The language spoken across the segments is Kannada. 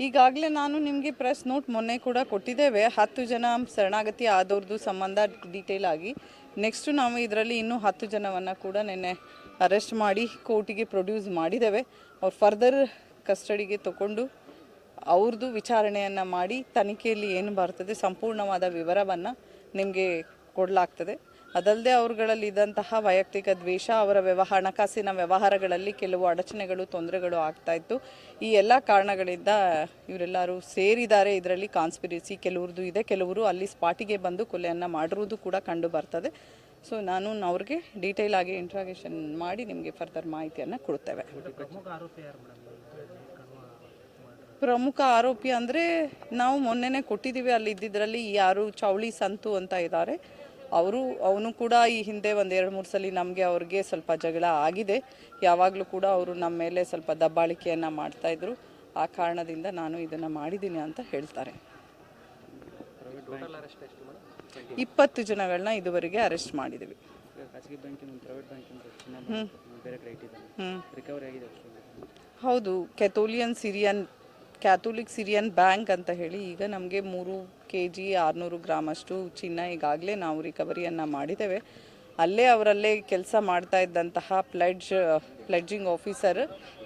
ಈಗಾಗಲೇ ನಾನು ನಿಮಗೆ ಪ್ರೆಸ್ ನೋಟ್ ಮೊನ್ನೆ ಕೂಡ ಕೊಟ್ಟಿದ್ದೇವೆ. ಹತ್ತು ಜನ ಶರಣಾಗತಿ ಆದವ್ರದ್ದು ಸಂಬಂಧ ಡೀಟೇಲ್ ಆಗಿ. ನೆಕ್ಸ್ಟು ನಾವು ಇದರಲ್ಲಿ ಇನ್ನೂ ಹತ್ತು ಜನವನ್ನು ಕೂಡ ನಿನ್ನೆ ಅರೆಸ್ಟ್ ಮಾಡಿ, ಕೋರ್ಟಿಗೆ ಪ್ರೊಡ್ಯೂಸ್ ಮಾಡಿದ್ದೇವೆ. ಅವ್ರು ಫರ್ದರ್ ಕಸ್ಟಡಿಗೆ ತಗೊಂಡು ಅವ್ರದ್ದು ವಿಚಾರಣೆಯನ್ನು ಮಾಡಿ, ತನಿಖೆಯಲ್ಲಿ ಏನು ಬರ್ತದೆ, ಸಂಪೂರ್ಣವಾದ ವಿವರವನ್ನು ನಿಮಗೆ ಕೊಡಲಾಗ್ತದೆ. ಅದಲ್ಲದೆ ಅವರುಗಳಲ್ಲಿ ಇದ್ದಂತಹ ವೈಯಕ್ತಿಕ ದ್ವೇಷ, ಅವರ ವ್ಯವಹಾರ, ಹಣಕಾಸಿನ ವ್ಯವಹಾರಗಳಲ್ಲಿ ಕೆಲವು ಅಡಚಣೆಗಳು, ತೊಂದರೆಗಳು ಆಗ್ತಾ ಇತ್ತು. ಈ ಎಲ್ಲ ಕಾರಣಗಳಿಂದ ಇವರೆಲ್ಲರೂ ಸೇರಿದ್ದಾರೆ. ಇದರಲ್ಲಿ ಕಾನ್ಸ್ಪಿರಸಿ ಕೆಲವ್ರದ್ದು ಇದೆ. ಕೆಲವರು ಅಲ್ಲಿ ಸ್ಪಾಟಿಗೆ ಬಂದು ಕೊಲೆಯನ್ನು ಮಾಡಿರುವುದು ಕೂಡ ಕಂಡು ಬರ್ತದೆ. ಸೊ ನಾನು ಅವ್ರಿಗೆ ಡೀಟೇಲ್ ಆಗಿ ಇಂಟ್ರಾಗೇಷನ್ ಮಾಡಿ ನಿಮಗೆ ಫರ್ದರ್ ಮಾಹಿತಿಯನ್ನು ಕೊಡ್ತೇವೆ. ಪ್ರಮುಖ ಆರೋಪಿ ಅಂದರೆ ನಾವು ಮೊನ್ನೆನೇ ಕೊಟ್ಟಿದ್ದೀವಿ. ಅಲ್ಲಿ ಇದ್ದಿದ್ರಲ್ಲಿ ಯಾರು ಚೌಳಿ ಸಂತು ಅಂತ ಇದ್ದಾರೆ. ಅವರು ಅವನು ಕೂಡ ಈ ಹಿಂದೆ ಒಂದು ಎರಡು ಮೂರು ಸಲ ನಮಗೆ ಅವ್ರಿಗೆ ಸ್ವಲ್ಪ ಜಗಳ ಆಗಿದೆ. ಯಾವಾಗಲೂ ಕೂಡ ಅವರು ನಮ್ಮ ಮೇಲೆ ಸ್ವಲ್ಪ ದಬ್ಬಾಳಿಕೆಯನ್ನು ಮಾಡ್ತಾಯಿದ್ರು ಆ ಕಾರಣದಿಂದ ನಾನು ಇದನ್ನು ಮಾಡಿದ್ದೀನಿ ಅಂತ ಹೇಳ್ತಾರೆ. ಇಪ್ಪತ್ತು ಜನಗಳನ್ನ ಇದುವರೆಗೆ ಅರೆಸ್ಟ್ ಮಾಡಿದ್ದೀವಿ ಹೌದು ಕೆಥೋಲಿಯನ್ ಸಿರಿಯನ್ ಕ್ಯಾಥೋಲಿಕ್ ಸಿರಿಯನ್ ಬ್ಯಾಂಕ್ ಅಂತ ಹೇಳಿ ಈಗ ನಮಗೆ ಮೂರು ಕೆ ಜಿ ಆರುನೂರು ಗ್ರಾಮ್ ಅಷ್ಟು ಚಿನ್ನ ಈಗಾಗಲೇ ನಾವು ರಿಕವರಿಯನ್ನು ಮಾಡಿದ್ದೇವೆ. ಅಲ್ಲೇ ಅವರಲ್ಲೇ ಕೆಲಸ ಮಾಡ್ತಾ ಇದ್ದಂತಹ ಪ್ಲಡ್ಜ್ ಪ್ಲೆಡ್ಜಿಂಗ್ ಆಫೀಸರ್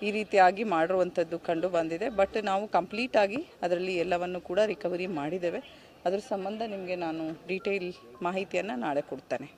ಈ ರೀತಿಯಾಗಿ ಮಾಡಿರುವಂಥದ್ದು ಕಂಡು ಬಂದಿದೆ. ಬಟ್ ನಾವು ಕಂಪ್ಲೀಟಾಗಿ ಅದರಲ್ಲಿ ಎಲ್ಲವನ್ನು ಕೂಡ ರಿಕವರಿ ಮಾಡಿದ್ದೇವೆ. ಅದರ ಸಂಬಂಧ ನಿಮಗೆ ನಾನು ಡೀಟೇಲ್ ಮಾಹಿತಿಯನ್ನು ನಾಳೆ ಕೊಡ್ತೇನೆ.